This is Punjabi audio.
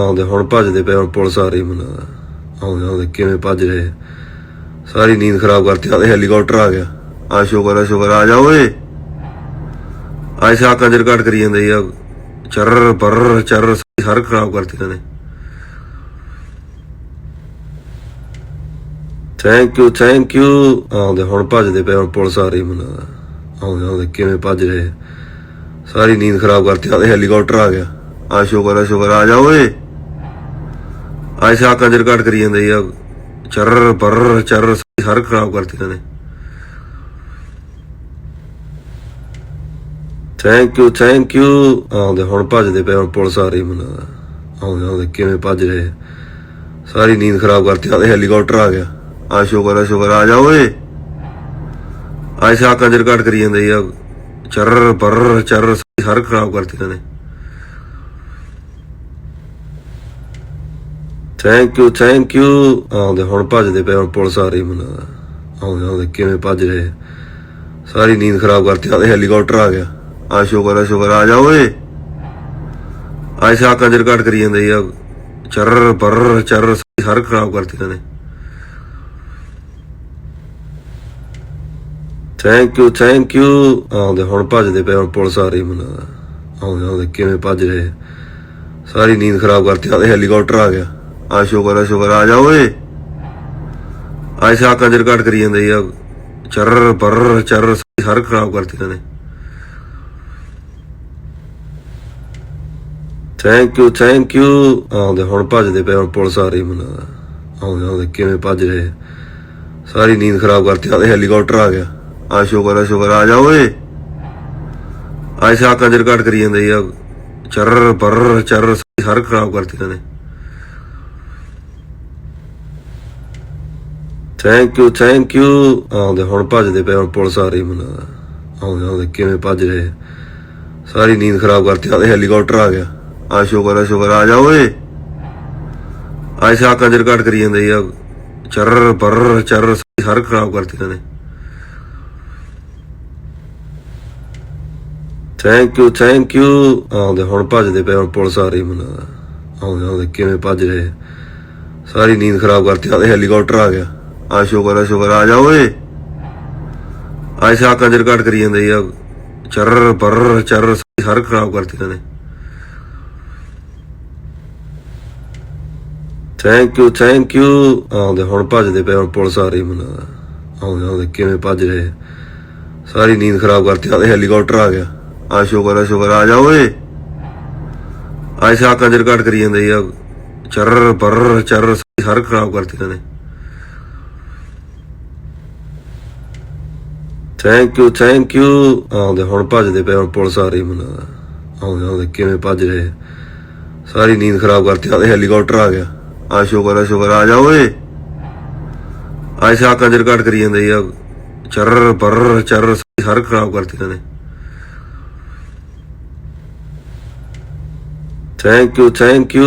ਆਉਂਦੇ, ਹੁਣ ਭੱਜਦੇ ਪਏ ਹੁਣ ਪੁਲਿਸ ਆ ਰਹੀ ਮੁੰਡਾ ਆਉਂਦੇ ਆਉਂਦੇ, ਕਿਵੇਂ ਭੱਜ ਰਹੇ ਸਾਰੀ ਨੀਂਦ ਖਰਾਬ ਕਰਤੀ ਆਦੇ ਹੈਲੀਕਾਪਟਰ ਆ ਗਿਆ। ਆ ਸ਼ੁਕਰ ਆ ਸ਼ੁਕਰ ਆ। ਜਾ ਓਏ। ਆਇਸਾ ਕੰਜਰ ਕੱਟ ਕਰੀ ਜਾਂਦੇ ਆ ਚਰ ਪਰ ਚਰ ਹਰ ਖਰਾਬ ਕਰਤੀ ਇਹਨਾਂ ਨੇ। ਥੈਂਕ ਯੂ ਥੈਂਕ ਯੂ ਆਉਂਦੇ, ਹੁਣ ਭੱਜਦੇ ਪਏ ਹੁਣ ਪੁਲਿਸ ਆ ਰਹੀ ਮਨਾ ਆਉਂਦੇ ਆਉਂਦੇ, ਕਿਵੇਂ ਭੱਜ ਰਹੇ ਸਾਰੀ ਨੀਂਦ ਖਰਾਬ ਕਰਤੀ ਆਦੇ ਹੈਲੀਕਾਪਟਰ ਆ ਗਿਆ। ਆ ਸ਼ੁਕਰ ਆ ਸ਼ੁਕਰ ਆ ਜਾ ਓਏ। ਆਇਸਾ ਕੰਜਰ ਕੱਟ ਕਰੀ ਜਾਂਦੇ ਆ ਚਰ ਪਰ ਚਰ ਹਰ ਖਰਾਬ ਕਰਤੀ ਇਹਨਾਂ ਨੇ। ਥੈਂਕ ਯੂ ਥੈਂਕ ਯੂ ਆਉਂਦੇ, ਹੁਣ ਭੱਜਦੇ ਪਏ ਹੁਣ ਪੁਲਿਸ ਆ ਰਹੀ ਮੁੰਡਾ। ਆਉਂਦੇ ਆਉਂਦੇ, ਕਿਵੇਂ ਭੱਜ ਰਹੇ ਸਾਰੀ ਨੀਂਦ ਖਰਾਬ ਕਰਤੀ ਆਦੇ ਹੈਲੀਕਾਪਟਰ ਆ ਗਿਆ। ਆ ਸ਼ੁਕਰ ਆ ਸ਼ੁਕਰ ਆ। ਜਾ ਓਏ। ਆਇਸਾ ਕੰਜਰ ਕੱਟ ਕਰੀ ਜਾਂਦੇ ਆ ਚਰ ਪਰ ਚਰ ਹਰ ਖਰਾਬ ਕਰਤੀ ਇਹਨਾਂ ਨੇ। ਥੈਂਕ ਯੂ ਥੈਂਕ ਯੂ ਆਉਂਦੇ ਹੁਣ ਭੱਜਦੇ ਪਏ ਹੁਣ ਪੁਲਿਸ ਆ ਰਹੀ ਮੁੰਡਾ ਆਉਂਦੇ ਆਉਂਦੇ ਕਿਵੇਂ ਭੱਜ ਰਹੇ ਸਾਰੀ ਨੀਂਦ ਖਰਾਬ ਕਰਤੀ ਆਦੇ ਹੈਲੀਕਾਪਟਰ ਆ ਗਿਆ। ਆ ਸ਼ੁਕਰ ਆ ਸ਼ੁਕਰ ਆ। ਜਾ ਓਏ। ਆਇਸਾ ਕੰਜਰ ਕੱਟ ਕਰੀ ਜਾਂਦੇ ਆ ਚਰ ਪਰ ਚਰ ਹਰ ਖਰਾਬ ਕਰਤੀ ਇਹਨਾਂ ਨੇ। ਥੈਂਕ ਯੂ ਥੈਂਕ ਯੂ ਆਉਂਦੇ ਹੁਣ ਭੱਜਦੇ ਪਏ ਹੁਣ ਪੁਲਿਸ ਆ ਰਹੀ ਮੁੰਡਾ ਆਉਂਦੇ ਆਉਂਦੇ ਕਿਵੇਂ ਭੱਜ ਰਹੇ ਸਾਰੀ ਨੀਂਦ ਖਰਾਬ ਕਰਤੀ ਆਦੇ ਹੈਲੀਕਾਪਟਰ ਆ ਗਿਆ। ਆ ਸ਼ੁਕਰ ਆ ਸ਼ੁਕਰ ਆ। ਜਾ ਓਏ। ਆਇਸਾ ਕੰਜਰ ਕੱਟ ਕਰੀ ਜਾਂਦੇ ਆ। ਚਰ ਪਰ ਚਰ ਹਰ ਖਰਾਬ ਕਰਤੀ ਇਹਨਾਂ ਨੇ। ਥੈਂਕ ਯੂ ਥੈਂਕ ਯੂ ਆਉਂਦੇ ਹੁਣ ਭੱਜਦੇ ਪਏ ਹੁਣ ਪੁਲਿਸ ਆ ਰਹੀ ਮੁੰਡਾ ਆਉਂਦੇ ਆਉਂਦੇ ਕਿਵੇਂ ਭੱਜ ਰਹੇ ਸਾਰੀ ਨੀਂਦ ਖਰਾਬ ਕਰਤੀ ਆਦੇ ਹੈਲੀਕਾਪਟਰ ਆ ਗਿਆ। ਆ ਸ਼ੁਕਰ ਆ ਸ਼ੁਕਰ ਆ। ਜਾ ਓਏ। ਆਇਸਾ ਕੰਜਰ ਕੱਟ ਕਰੀ ਜਾਂਦੇ ਆ। ਚਰ ਪਰ ਚਰ ਹਰ ਖਰਾਬ ਕਰਤੀ ਇਹਨਾਂ ਨੇ। ਥੈਂਕ ਯੂ ਥੈਂਕ ਯੂ ਆਉਂਦੇ ਹੁਣ ਭੱਜਦੇ ਪਏ ਹੁਣ ਪੁਲਿਸ ਆ ਰਹੀ ਮੁੰਡਾ ਆਉਂਦੇ ਆਉਂਦੇ ਕਿਵੇਂ ਭੱਜ ਰਹੇ ਸਾਰੀ ਨੀਂਦ ਖਰਾਬ ਕਰਤੀ ਆਦੇ ਹੈਲੀਕਾਪਟਰ ਆ ਗਿਆ। ਆ ਸ਼ੁਕਰ ਆ ਸ਼ੁਕਰ ਆ। ਜਾ ਓਏ। ਆਇਸਾ ਕੰਜਰ ਕੱਟ ਕਰੀ ਜਾਂਦੇ ਆ ਚਰ ਪਰ ਚਰ ਹਰ ਖਰਾਬ ਕਰਤੀ ਇਹਨਾਂ ਨੇ। ਥੈਂਕ ਯੂ ਥੈਂਕ ਯੂ ਆਉਂਦੇ ਹੁਣ ਭੱਜਦੇ ਪਏ ਹੁਣ ਪੁਲਿਸ ਆ ਰਹੀ ਮਨਾ ਆਉਂਦੇ ਆਉਂਦੇ ਕਿਵੇਂ ਭੱਜ ਰਹੇ ਸਾਰੀ ਨੀਂਦ ਖਰਾਬ ਕਰਤੀ ਆਦੇ ਹੈਲੀਕਾਪਟਰ ਆ ਗਿਆ। ਆ ਸ਼ੁਕਰ ਆ ਸ਼ੁਕਰ ਆ। ਜਾ ਓਏ। ਆਇਸਾ ਕੰਜਰ ਕੱਟ ਕਰੀ ਜਾਂਦੇ ਆ। ਚਰ ਪਰ ਚਰ ਹਰ ਖਰਾਬ ਕਰਤੀ ਨੇ। ਥੈਂਕ ਯੂ ਥੈਂਕ ਯੂ ਆਉਂਦੇ, ਹੁਣ ਭੱਜਦੇ ਪਏ ਹੁਣ ਪੁਲਿਸ ਆ ਰਹੀ ਮੁੰਡਾ। ਆਉਂਦੇ ਆਉਂਦੇ, ਕਿਵੇਂ ਭੱਜ ਰਹੇ ਸਾਰੀ ਨੀਂਦ ਖਰਾਬ ਕਰਤੀ ਆਦੇ ਹੈਲੀਕਾਪਟਰ ਆ ਗਿਆ। ਆ ਸ਼ੁਕਰ ਆ ਸ਼ੁਕਰ ਆ। ਜਾ ਓਏ। ਆਇਸਾ ਕੰਜਰ ਕੱਟ ਕਰੀ ਜਾਂਦੇ ਆ। ਚਰ ਪਰ ਚਰ ਹਰ ਖਰਾਬ ਕਰਤੀ ਇਹਨਾਂ ਨੇ। ਥੈਂਕ ਯੂ ਥੈਂਕ ਯੂ ਆਉਂਦੇ ਹੁਣ ਭੱਜਦੇ ਪਏ ਹੁਣ ਪੁਲਿਸ ਆ ਰਹੀ ਮੁੰਡਾ ਆਉਂਦੇ ਆਉਂਦੇ ਕਿਵੇਂ ਭੱਜ ਰਹੇ ਸਾਰੀ ਨੀਂਦ ਖਰਾਬ ਕਰਤੀ ਆਦੇ ਹੈਲੀਕਾਪਟਰ ਆ ਗਿਆ। ਆ ਸ਼ੁਕਰ ਆ ਸ਼ੁਕਰ ਆ। ਜਾ ਓਏ। ਆਇਸਾ ਕੰਜਰ ਕੱਟ ਕਰੀ ਜਾਂਦੇ ਆ ਚਰ ਪਰ ਚਰ ਹਰ ਖਰਾਬ ਕਰਤੀ ਇਹਨਾਂ ਨੇ। Thank you thank you